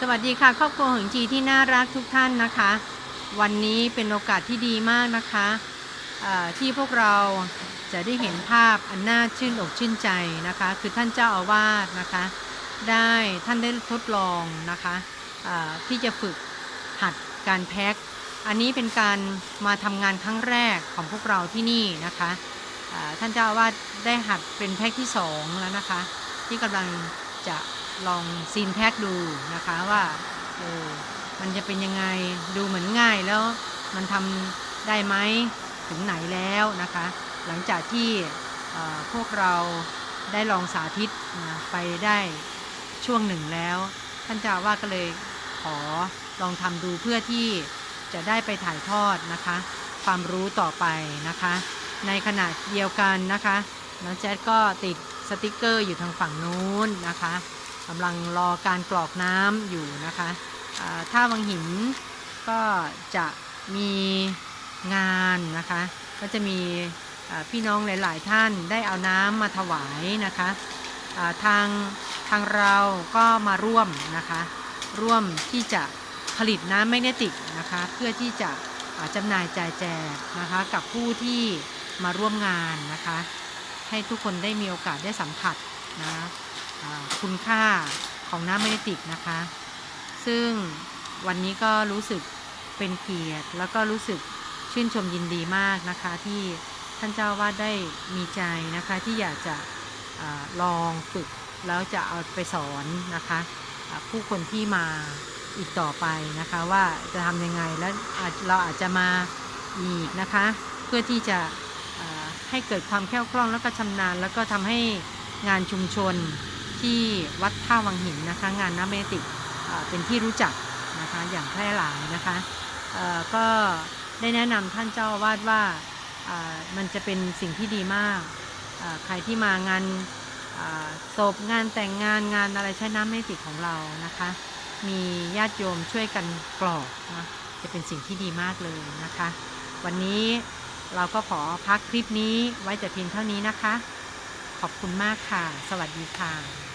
สวัสดีค่ะ ครอบครัวหงจีที่น่ารักทุกท่านนะคะ วันนี้เป็นโอกาสที่ดีมากนะคะที่พวกเราจะได้เห็นภาพอันน่าชื่นอกชื่นใจนะคะ คือท่านเจ้าอาวาสนะคะ ได้ท่านได้ทดลองนะคะที่จะฝึกหัดการแพ็คอันนี้เป็นการมาทำงานครั้งแรกของพวกเราที่นี่นะคะท่านเจ้าอาวาสได้หัดเป็นแพ็คที่สองแล้วนะคะ ที่กำลังจะ ลองซีนแพ็คดูนะคะว่าเออมันจะเป็นยังไงดูเหมือนง่ายแล้วมันทำได้ไหมถึงไหนแล้วนะคะ หลังจากที่พวกเราได้ลองสาธิตนะไปได้ช่วงหนึ่งแล้ว ท่านเจ้าว่าก็เลยขอลองทำดูเพื่อที่จะได้ไปถ่ายทอดนะคะ ความรู้ต่อไปนะคะ ในขณะเดียวกันนะคะน้องแจ๊ดก็ติดสติกเกอร์อยู่ทางฝั่งนู้นนะคะ กำลังรอการกรอกน้ำอยู่นะคะอ่าถ้าวังหินก็จะมีงานนะคะ ก็จะมีพี่น้องหลาย ๆ ท่านได้เอาน้ำมาถวายนะคะทางทางเราก็มาร่วมนะคะ ร่วมที่จะผลิตน้ำแมกเนติกนะคะ เพื่อที่จะจำหน่ายจ่ายแจกนะคะกับผู้ที่มาร่วมงานนะคะ ให้ทุกคนได้มีโอกาสได้สัมผัสนะ คุณค่าของน้ำแมเนติกนะคะ ซึ่งวันนี้ก็รู้สึกเป็นเกียรติ แล้วก็รู้สึกชื่นชมยินดีมากนะคะ ที่ท่านเจ้าวาดได้มีใจนะคะที่อยากจะอลองฝึกแล้วจะเอาไปสอนนะคะผู้คนที่มาอีกต่อไปนะคะว่าจะทำยังไงแล้วเราอาจจะมาอีกนะคะ เพื่อที่จะให้เกิดความแคล่วคล่องแล้วก็ชำนาญ แล้วก็ทำให้งานชุมชน ที่วัดท่าวังหินนะคะ งานน้ำเมติกเป็นที่รู้จักนะคะอย่างแพร่หลายนะคะก็ได้แนะนำท่านเจ้าอาวาสว่ามันจะเป็นสิ่งที่ดีมากใครที่มางานศพงานแต่งงานงานอะไรใช้น้ำเมติกของเรานะคะ มีญาติโยมช่วยกันกรอกนะจะเป็นสิ่งที่ดีมากเลยนะคะ วันนี้เราก็ขอพักคลิปนี้ไว้แต่เพียงเท่านี้นะคะ ขอบคุณมากค่ะ สวัสดีค่ะ